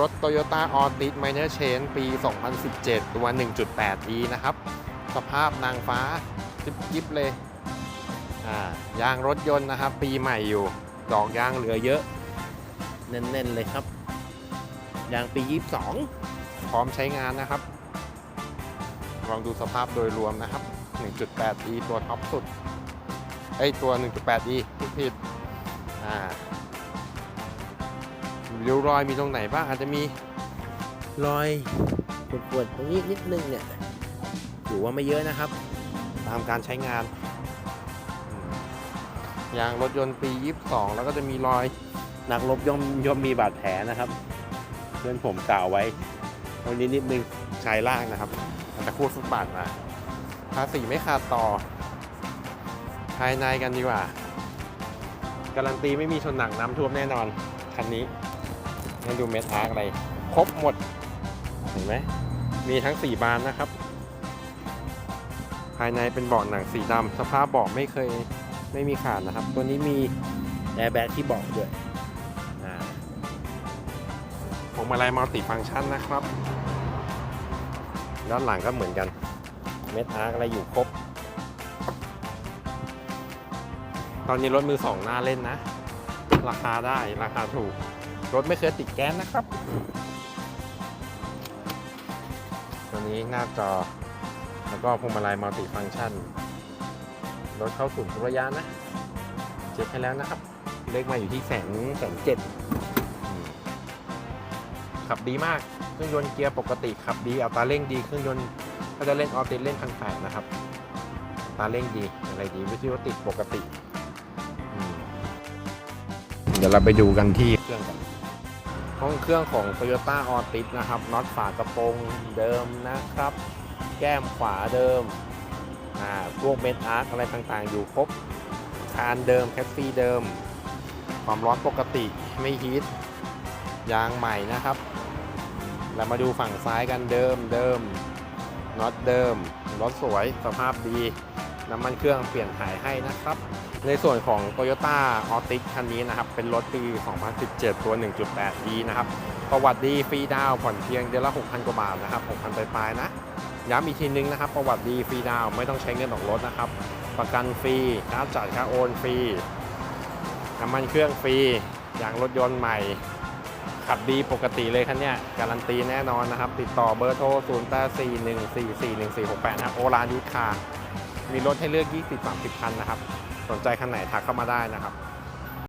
รถ Toyota a l t i s Minor Change ปี 2017 ตัว 1.8D นะครับ สภาพนางฟ้าจิ๊บยิบเลยอ่ายางรถยนต์นะครับ ปีใหม่อยู่ ดอกยางเหลือเยอะแน่นๆเลยครับ ยางปี 22 พร้อมใช้งานนะครับ ลองดูสภาพโดยรวมนะครับ 1.8D ตัวท็อปสุดไอตัว 1.8D ผิดผิด อ่าริ้วรอยมีตรงไหนบ้างอาจจะมีรอยปวดๆตรงนี้นิดนึงเนี่ยถือว่าไม่เยอะนะครับ ตามการใช้งานอืมยางรถยนต์ปี 22 แล้วก็จะมีรอยนักรบย่อมย่อมมีบาดแผลนะครับ เพื่อนผมกล่าวไว้ตรงนี้นิดนึงชายล่างนะครับมันจะคูดฟุตบาทมาภาษีไม่ขาดต่อ ภายในกันดีกว่า การันตีไม่มีชนหนักน้ำท่วมแน่นอน คันนี้ ให้ดูเม็ดอาร์คอะไรครบหมด เห็นไหมมีทั้ง 4 บานนะครับ ภายในเป็นเบาะหนังสีดำสภาพเบาะไม่เคยไม่มีขาดนะครับ ตัวนี้มีแอร์แบ็กที่เบาะด้วยอ่าพวงมาลัยมัลติฟังก์ชันนะครับ ด้านหลังก็เหมือนกัน เม็ดอาร์คอะไรอยู่ครบ ตอนนี้รถมือสองหน้าเล่นนะ ราคาได้ราคาถูก รถไม่เคยติดแก๊สนะครับ ตัวนี้หน้าจอ แล้วก็พวงมาลัยมัลติฟังก์ชัน รถเข้าศูนย์ทุกระยะนะ เช็คให้แล้วนะครับ เลขมาอยู่ที่แสนแสนเจ็ดขับดีมาก เครื่องยนต์เกียร์ปกติขับดีอัตราเร่งดี เครื่องยนต์ถ้าจะเล่นออติเล่นพันแปดนะครับอัตราเร่งดี อะไรดี วิทยุติดปกติ เดี๋ยวเราไปดูกันที่เครื่องกัน ห้องเครื่องของ Toyota a l t i s นะครับน็อตฝากระโปรงเดิมนะครับ แก้มขวาเดิมอ่าพวกเมนอาร์คอะไรต่างๆ อยู่ครบคานเดิมแคสซี่เดิม ความร้อนปกติไม่ฮีทยางใหม่นะครับ เรามาดูฝั่งซ้ายกันเดิมเดิมน็อตเดิมรถสวยสภาพดี น้ำมันเครื่องเปลี่ยนถ่ายให้นะครับ ในส่วนของ Toyota a l t i s คันนี้นะครับ เป็นรถปี 2017 ตัว 1.8D นะครับ ประวัติดีฟรีดาวผ่อนเพียงเดือนละ 6,000 กว่าบาทนะครับ 6,000 ปลายๆนะ ย้ำอีกทีนึงนะครับ ประวัติดีฟรีดาวไม่ต้องใช้เงินออกรถนะครับ ประกันฟรีค่าจ่ายค่าโอนฟรี น้ำมันเครื่องฟรี ยางรถยนต์ใหม่ขับดีปกติเลยคันเนี้ยการันตีแน่นอนนะครับ ติดต่อเบอร์โทร 0 8 4 1 4 4 1 4 6 8 นะครับ โอรานยูทคา มีรถให้เลือก 20-30 คันนะครับ สนใจคันไหนทักเข้ามาได้นะครับ